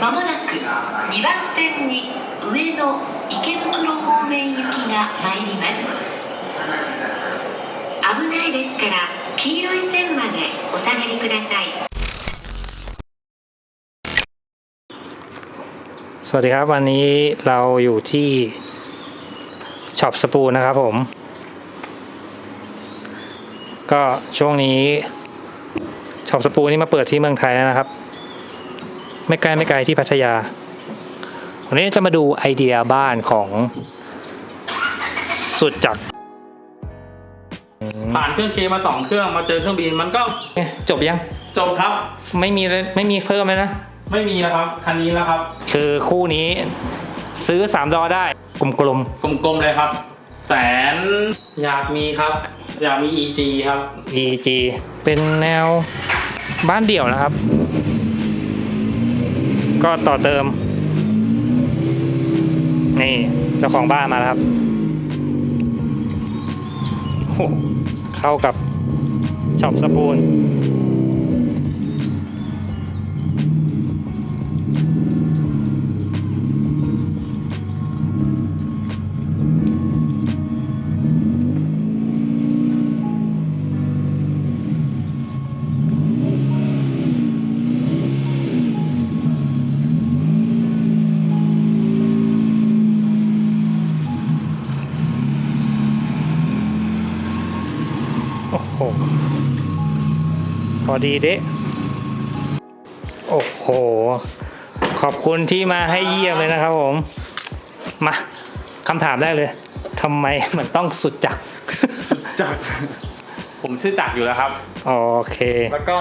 まもなく2番線に上野池袋方面行きが参ります危ないですから黄色い線までお下がりください สวัสดีครับ วันนี้เราอยู่ที่ช็อปสปูนนะครับผม ก็ช่วงนี้ช็อปสปูนนี่มาเปิดที่เมืองไทยแล้วนะครับ ไม่ไกลไม่ไกลที่พัทยา วันนี้จะมาดูไอเดียบ้านของสุดจักรผ่านเครื่องเคมาสองเครื่องมาเจอเครื่องบินมันก็จบยังจบครับ ไม่มีเลยไม่มีเพิ่มเลยนะ ไม่มีแล้วครับคันนี้แล้วครับ คือคู่นี้ซื้อ3ดอได้กลมกลมๆเลยครับ แสนอยากมีครับ อยากมี EG ครับๆ EG เป็นแนวบ้านเดี่ยวนะครับ ก็ต่อเติม นี่เจ้าของบ้านมาแล้วครับ เข้ากับช็อปสปูน อดีเด้โอ้โห ขอบคุณที่มาให้เยี่ยมเลยนะครับผม มาคำถามแรกเลยทำไมมันต้องสุดจักรจักรผมชื่อจักรอยู่แล้วครับ โอเค แล้วก็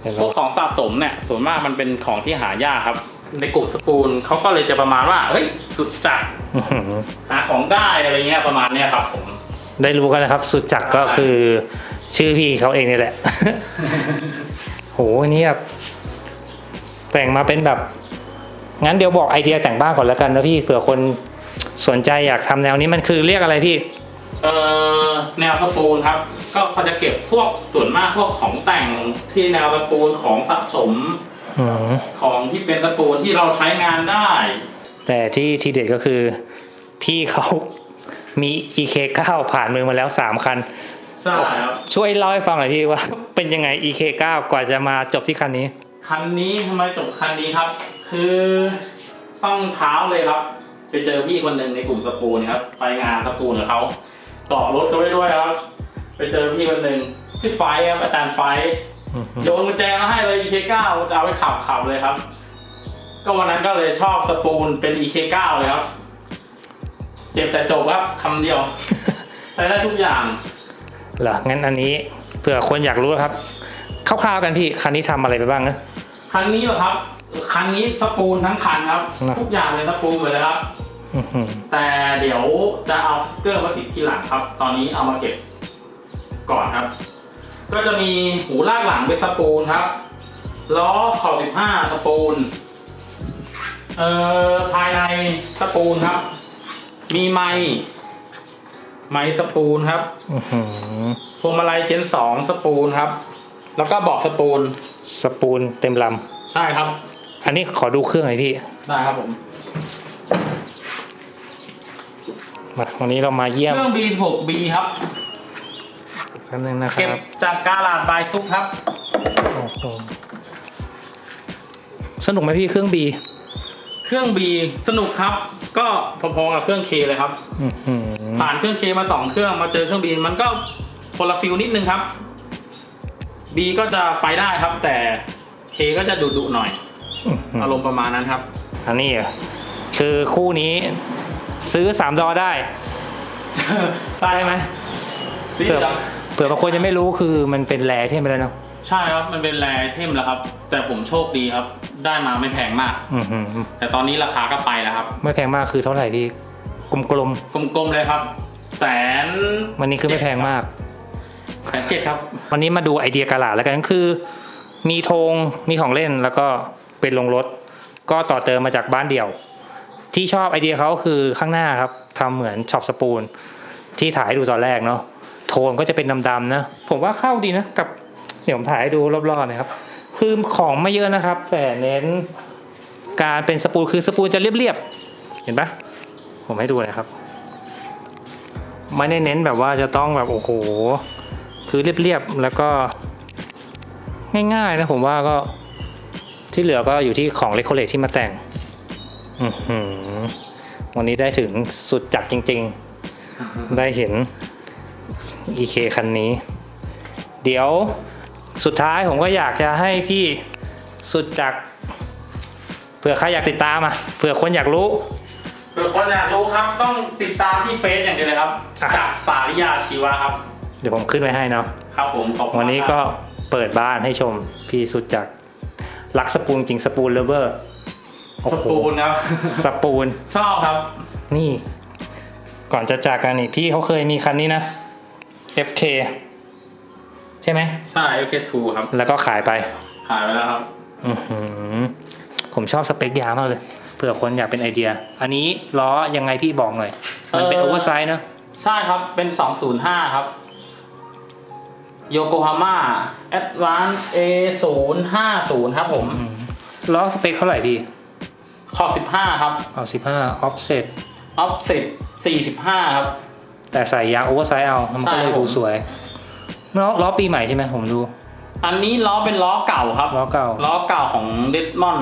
เดี๋ยวพเราวกของสะสมเนี่ยส่วนมากมันเป็นของที่หายากครับ ในกลุ่มสปูนเขาก็เลยจะประมาณว่าเฮ้ยสุดจักรอื้อหือหาของได้อะไรเงี้ยประมาณเนี้ยครับผมได้รู้กันนะครับ สุดจักรก็คือ ชื่อพี่เขาเองนี่แหละ โหอันนี่แบบแต่งมาเป็นแบบ งั้นเดี๋ยวบอกไอเดียแต่งบ้านก่อนแล้วกันนะพี่เผื่อคนสนใจอยากทำแนวนี้มันคือเรียกอะไรพี่เอ่อแนวสปูนครับ ก็เขาจะเก็บพวกส่วนมากพวกของแต่งที่แนวสปูนของสะสมอืมของที่เป็นสปูนที่เราใช้งานได้ แต่ที่ที่เด็ดก็คือ พี่เขามี EK9 ผ่านมือมาแล้ว 3 คัน ใช่ครับ ช่วยเล่าให้ฟังหน่อยพี่ว่า เป็นยังไง EK9 กว่าจะมาจบที่คันนี้ คันนี้ทำไมจบคันนี้ครับ คือต้องเท้าเลยครับ ไปเจอพี่คนหนึ่งในกลุ่มสปูนครับไปงานสปูนกับเขาต่อรถก็ไปด้วยครับ ไปเจอพี่คนหนึ่งชื่อไฟท์ครับอาจารย์ไฟท์โยนกุญแจมาให้เลย EK9 จะเอาไปขับขับเลยครับ ก็วันนั้นก็เลยชอบสปูนเป็น EK9 เลยครับ เจ็บแต่จบครับคำเดียว ใช้ได้ทุกอย่าง เหรองั้นอันนี้เผื่อคนอยากรู้ครับคร่าวๆกันพี่คันนี้ทำอะไรไปบ้างนะคันนี้เหรอครับคันนี้สปูนทั้งคันครับนะทุกอย่างเลยสปูนหมดเลยครับอื้อหือแต่เดี๋ยวจะเอาสติ๊กเกอร์มาติดทีหลังครับ ตอนนี้เอามาเก็บก่อนครับ ก็จะมีหูลากหลังเป็นสปูนครับล้อขอบ15สปูนเอ่อภายในสปูนครับ มีไม้ ไม้สปูนครับอื้อหือพวงมาลัยเจน2สปูนครับ แล้วก็เบอกสปูน สปูนเต็มลใช่ครับำอันนี้ขอดูเครื่องหน่อยพี่ ได้ครับผมมาวันนี้เรามาเยี่ยม เครื่อง B6B ครับแป๊บนึงนะคเก็บรับจากกาลาดบายซุปครับโอ้โหสนุกไหมพี่เครื่องบีเครื่อง B สนุกครับ ก็พอๆกับเครื่อง K เลยครับ อื้อหือ ผ่านเครื่อง K มาสองเครื่องมาเจอเครื่อง B มันก็คนละฟิลนิดนึงครับ B ก็จะไปได้ครับ แต่ K ก็จะดุดุๆหน่อยอื้อหืออารมณ์ประมาณนั้นครับ อันนี้เหรอคือคู่นี้ซื้อ3ดอได้ใช่ไหมสีเผื่อเหลืองเผื่อบางคนยังไม่รู้คือมันเป็นแรเทมไปแล้วเนาะใช่ครับมันเป็นแรเทมแล้วครับ แต่ผมโชคดีครับ ได้มาไม่แพงมากอื้อหือแต่ตอนนี้ราคาก็ไปแล้วครับ ไม่แพงมากคือเท่าไหร่พี่ กลมกลมๆเลยครับ แสนๆวันนี้คือไม่แพงมาก แสนเจ็ดครับ วันนี้มาดูไอเดียกาลาดแล้วกันคือ มีธงมีของเล่นแล้วก็เป็นลงรถ ก็ต่อเติมมาจากบ้านเดี่ยว ที่ชอบไอเดียเขาคือข้างหน้าครับทำเหมือนช็อปสปูน ที่ถ่ายให้ดูตอนแรกเนาะโทนก็จะเป็นดำๆนะ ผมว่าเข้าดีนะกับเดี๋ยวผมถ่ายให้ดูรอบๆนะครับ คือของไม่เยอะนะครับ แต่เน้นการเป็นสปูลคือสปูลจะเรียบๆเห็นปะ ผมให้ดูนะครับไม่ได้เน้นแบบว่าจะต้องแบบโอ้โหคือเรียบๆแล้วก็ง่ายๆนะผมว่าก็ที่เหลือก็อยู่ที่ของเลคโคเลตที่มาแต่งอืวันนี้ได้ถึงสุดจัดจริงๆ ได้เห็น EK คันนี้ เดี๋ยวสุดท้ายผมก็อยากจะให้พี่สุดจักรเผื่อใครอยากติดตามอะเผื่อคนอยากรู้ เผื่อคนอยากรู้ครับต้องติดตามที่เฟซอย่างเดียวเลยครับอะ จากสาริยาชีวะครับ เดี๋ยวผมขึ้นไว้ให้เนาะ ครับผมขอบคุณวันนี้มาก็ครับเปิดบ้านให้ชมพี่สุดจักรรักสปูนจริงสปูนเลเวอร์สปูนครับ สปูน ชอบครับ นี่ ก่อนจะจากกันนี่พี่เขาเคยมีคันนี้นะ FK ใช่ไหม ใช่ OK2 ครับ แล้วก็ขายไป ขายไปแล้วครับ อือหือผมชอบสเปคยาวมากเลย เผื่อคนอยากเป็นไอเดีย อันนี้ล้อยังไงพี่บอกหน่อย มันเป็นเอ่โออเวอร์ไซส์เนอะใช่ครับเป็น 205 ครับโยโกฮาม่า Advance A050 ครับผม ล้อสเปคเท่าไหร่พี่ ขอบ15ครับเอาสิบห้าออฟเซต Offset 45ครับ แต่ใส่ยางโอเวอร์ไซส์เอา มันก็ใช่เลยครับดูสวย ล้อล้อปีใหม่ใช่ไหมผมดู อันนี้ล้อเป็นล้อเก่าครับ ล้อเก่า ล้อเก่าของ d e d m o n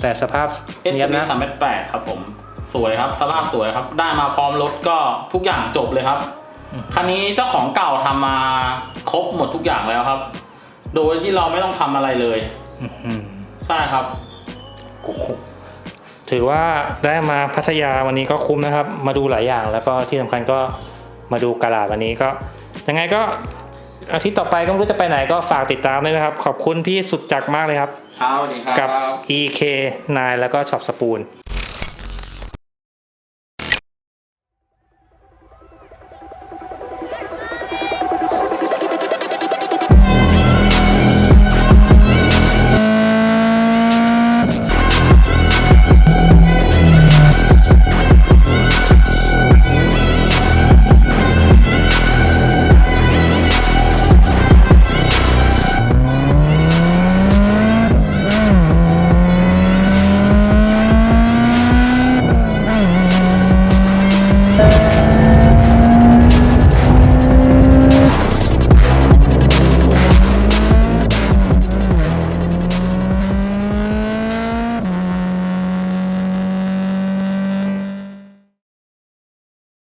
แต่สภาพ S เนียบ M นะสามแปดครับผมสวยครับสภาพสวยครับ ได้มาพร้อมรถก็ทุกอย่างจบเลยครับคันนี้เจ้าของเก่าทำมาครบหมดทุกอย่างแล้วครับ โดยที่เราไม่ต้องทำอะไรเลยอืมใช่ครับโอ้โหถือว่าได้มาพัทยาวันนี้ก็คุ้มนะครับ มาดูหลายอย่างแล้วก็ที่สำคัญก็มาดูกาลาดวันนี้ก็ยังไงก็อาทิตย์ต่อไปก็ไม่รู้จะไปไหนก็ฝากติดตามด้วยนะครับ ขอบคุณพี่สุดจักรมากเลยครับ ครับสวัสดีครับ กับ EK 9 แล้วก็ช็อปสปูน